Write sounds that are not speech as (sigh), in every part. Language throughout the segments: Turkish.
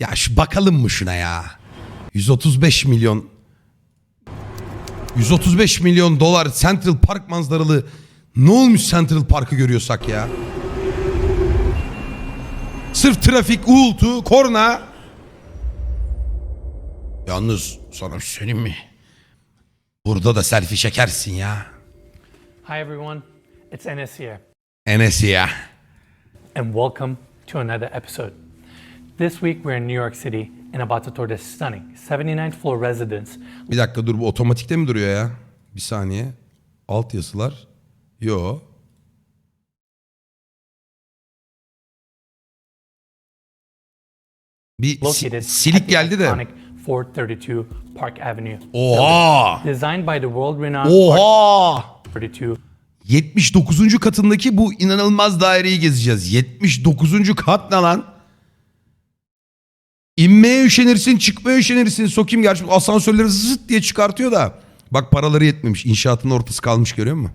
Ya şu bakalım mı şuna ya? 135 milyon 135 milyon dolar Central Park manzaralı ne olmuş Central Park'ı görüyorsak ya? Sırf trafik, uğultu, korna. Yalnız sana bir şey söyleyeyim mi? Burada da selfie çekersin ya. Hi everyone, it's Enes here, Enes ya. and welcome to another episode. This week we're in New York City and about to tour this stunning 79th floor residence Bir dakika dur bu otomatikte mi duruyor ya? Bir saniye. Alt yazılar. Yo. Bir si- silik geldi de. iconic 432 Park Avenue. Oha! Designed by the world-renowned Oha! Park 32 79. katındaki bu inanılmaz daireyi gezeceğiz. 79. kat ne lan? İnmeye üşenirsin, çıkmaya üşenirsin. Sokayım gerçi asansörleri zıt diye çıkartıyor da. Bak paraları yetmemiş. İnşaatın ortası kalmış görüyor musun?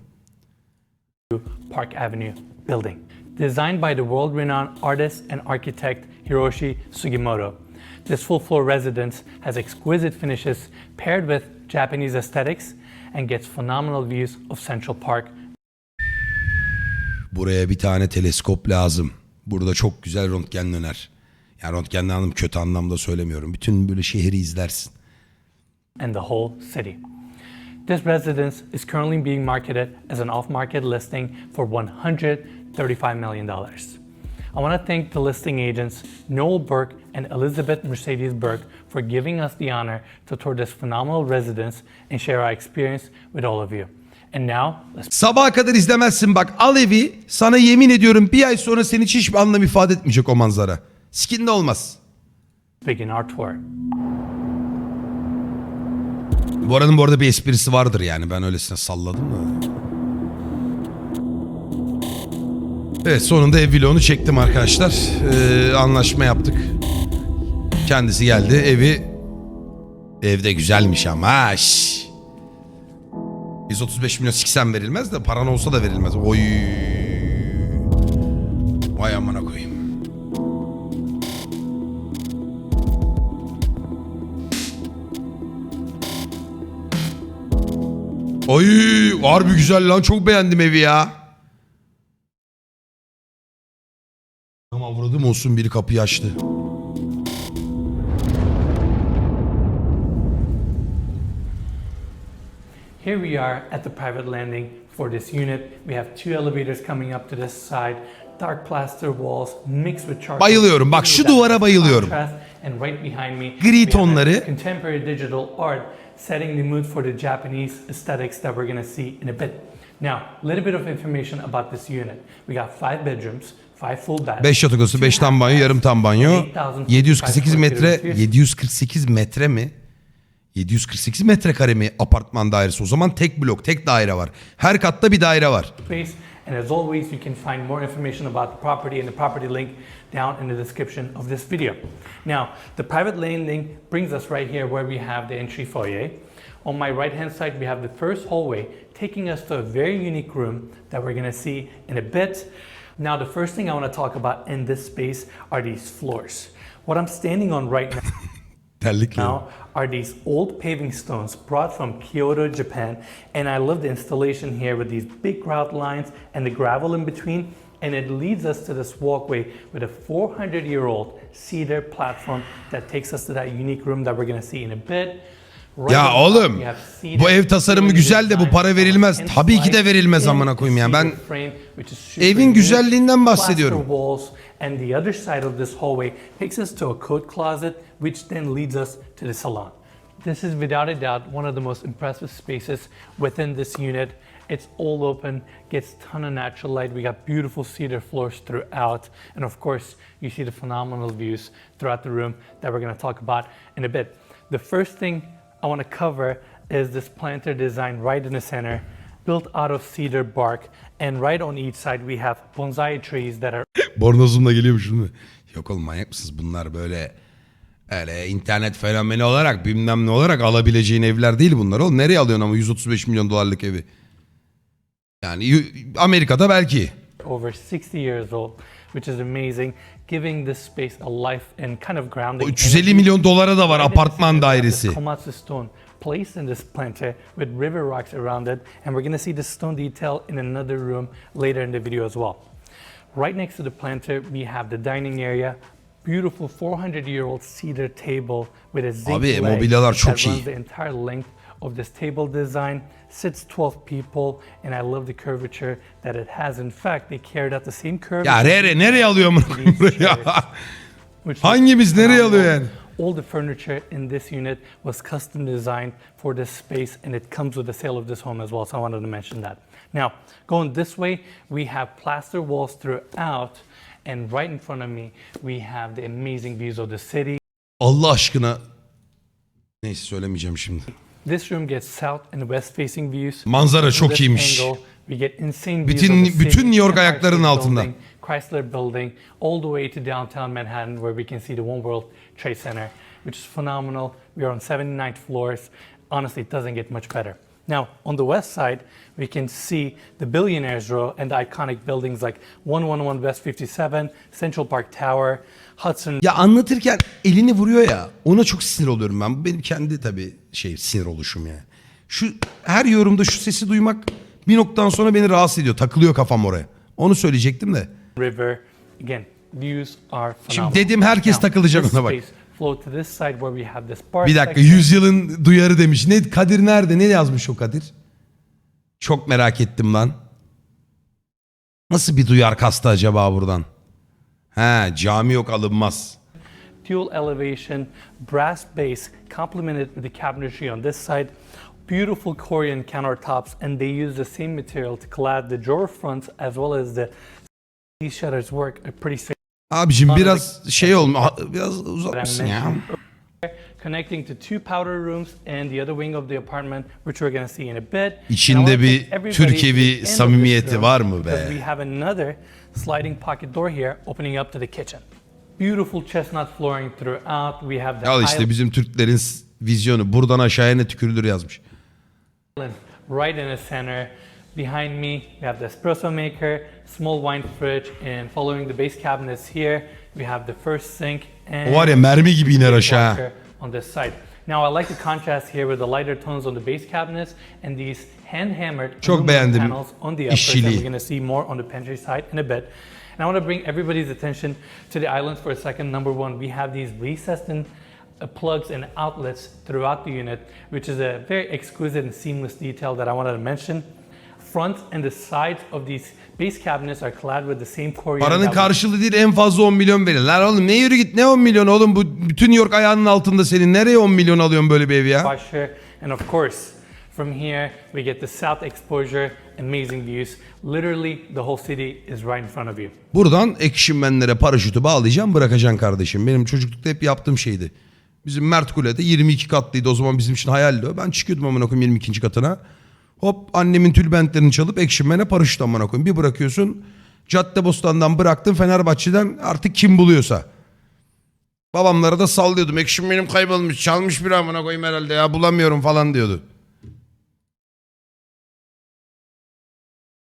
Park Avenue building. Designed by the world-renowned artist and architect Hiroshi Sugimoto. This full-floor residence has exquisite finishes paired with Japanese aesthetics and gets phenomenal views of Central Park Buraya bir tane teleskop lazım. Burada çok güzel röntgen döner. Yani röntgen anlam kötü anlamda söylemiyorum. Bütün böyle şehri izlersin. and the whole city. This residence is currently being marketed as an off market listing for $135 million. I want to thank the listing agents Noel Burke and Elizabeth Mercedes Burke for giving us the honor to tour this phenomenal residence and share our experience with all of you. And now, let's Sabaha kadar izlemezsin bak al evi sana yemin ediyorum bir ay sonra senin hiç hiçbir anlam ifade etmeyecek o manzara. Skinde olmaz. begin our tour. Bu aranın bu arada bir esprisi vardır yani ben öylesine salladım da. Evet sonunda ev vlogunu çektim arkadaşlar. Ee, anlaşma yaptık. Kendisi geldi evi evde güzelmiş ama şş. 135 milyon siksen verilmez de paran olsa da verilmez. Oy. Oy harbi güzel lan çok beğendim evi ya. Ama vurdum olsun biri kapıyı açtı. Here we are at the private landing for this unit. We have two elevators coming up to this side, dark plaster walls mixed with charcoal. Bayılıyorum. Bak şu duvara bayılıyorum. Gri tonları. contemporary digital art setting the mood for the Japanese aesthetics that we're gonna see in a bit. Now, a little bit of information about this unit. We got five bedrooms, five full baths. 5 yatak odası, 5 tam banyo, yarım tam banyo. 748 metre, 8,000 748 metre mi? 748 metrekare mi apartman dairesi? O zaman tek blok, tek daire var. Her katta bir daire var. And as always, you can find more information about the property and the property link down in the description of this video. Now, the private landing brings us right here where we have the entry foyer. On my right hand side, we have the first hallway taking us to a very unique room that we're gonna see in a bit. Now, the first thing I wanna talk about in this space are these floors. What I'm standing on right now (laughs) now are these old paving stones brought from Kyoto, Japan. And I love the installation here with these big grout lines and the gravel in between. And it leads us to this walkway with a 400 year old cedar platform that takes us to that unique room that we're going to see in a bit. Ya oğlum bu ev tasarımı güzel de bu para verilmez. Tabii ki de verilmez amına koyayım ya. cedar Ben evin güzelliğinden bahsediyorum. and the other side of this hallway takes us to a coat closet, which then leads us to the salon. This is without a doubt one of the most impressive spaces within this unit. It's all open, gets ton of natural light. We got beautiful cedar floors throughout, and of course, you see the phenomenal views throughout the room that we're to talk about in a bit. The first thing I want to cover is this planter design right in the center, built out of cedar bark, and right on each side we have bonsai trees that are Bornozumla geliyormuş değil mi? Yok oğlum manyak mısınız? Bunlar böyle öyle internet fenomeni olarak bilmem ne olarak alabileceğin evler değil bunlar oğlum. Nereye alıyorsun ama 135 milyon dolarlık evi? Yani Amerika'da belki. over 60 years old which is amazing, giving this space a life and kind of grounding. O 350 energy. milyon dolara da var apartman dairesi. Komatsu stone placed in this planter with river rocks around it, and we're gonna see the stone detail in another room later in the video as well. Right next to the planter, we have the dining area. Beautiful 400-year-old cedar table with a zinc Abi, mobilyalar çok iyi. the entire length of this table design. Sits 12 people, and I love the curvature that it has. In fact, they carried out the same curve. Ya Rere nereye alıyor is Hangimiz nereye alıyor yani? All the furniture in this unit was custom designed for this space and it comes with the sale of this home as well. So I wanted to mention that. Now, going this way, we have plaster walls throughout. And right in front of me, we have the amazing views of the city. Allah aşkına. Neyse söylemeyeceğim şimdi. This room gets south and west facing views. Manzara çok iyiymiş. Bütün- bütün New York ayaklarının altında. Chrysler Building, all the way to downtown Manhattan, where we can see the One World Trade Center, which is phenomenal. We are on 79th floors. Honestly, it doesn't get much better. Now, on the west side, we can see the Billionaires Row and the iconic buildings like 111 West 57, Central Park Tower, Hudson Ya anlatırken elini vuruyor ya ona çok sinir oluyorum ben. Bu benim kendi tabii şey sinir oluşum yani. Şu her yorumda şu sesi duymak bir noktadan sonra beni rahatsız ediyor. Takılıyor kafam oraya. Onu söyleyecektim de. River. Again, views are phenomenal. Şimdi dedim herkes Now, takılacak this ona bak. space Flow to this side where we have this bar Bir dakika yüzyılın duyarı demiş. Ne Kadir nerede? Ne yazmış o Kadir? Çok merak ettim lan. Nasıl bir duyar kastı acaba buradan? He cami yok alınmaz. Dual elevation, brass base, complemented with the cabinetry on this side. Beautiful Korean countertops, and they use the same material to clad the drawer fronts as well as the. These shutters work a pretty Abicim biraz şey olma biraz uzatmışsın ya. Connecting to two powder rooms and the other wing of the apartment, which we're to see in a bit. İçinde bir Türkiye'vi samimiyeti var mı be? We have another sliding pocket door here opening up to the kitchen. Beautiful chestnut flooring throughout. We have the Al işte bizim Türklerin vizyonu. Buradan aşağıya ne tükürülür yazmış. right in the center. Behind me, we have the espresso maker, small wine fridge, and following the base cabinets here, we have the first sink and O var ya mermi gibi iner aşağı. washer on this side. Now I like the contrast here with the lighter tones on the base cabinets and these hand hammered Çok beğendim panels on the uppers. And we're going to see more on the pantry side in a bit. And I want to bring everybody's attention to the islands for a second. Number one, we have these recessed in uh, plugs and outlets throughout the unit, which is a very exquisite and seamless detail that I wanted to mention. Front and the sides of these base cabinets are clad with the same Korean Paranın karşılığı değil en fazla 10 milyon verin. Lan oğlum ne yürü git ne 10 milyon oğlum bu bütün New York ayağının altında senin. Nereye 10 milyon alıyorsun böyle bir ev ya? washer. And of course, from here, we get the south exposure, amazing views. Literally, the whole city is right in front of you. Buradan ekşinmenlere paraşütü bağlayacağım bırakacaksın kardeşim. Benim çocuklukta hep yaptığım şeydi. Bizim Mert Kule'de 22 katlıydı o zaman bizim için hayaldi. Ben çıkıyordum amına koyayım 22. katına. Hop annemin tülbentlerini çalıp ekşinmene paraşüt amına koyayım. Bir bırakıyorsun Caddebostan'dan bıraktın Fenerbahçe'den artık kim buluyorsa. Babamlara da sallıyordum. Ekşinmenim kaybolmuş çalmış bir amına koyayım herhalde ya bulamıyorum falan diyordu.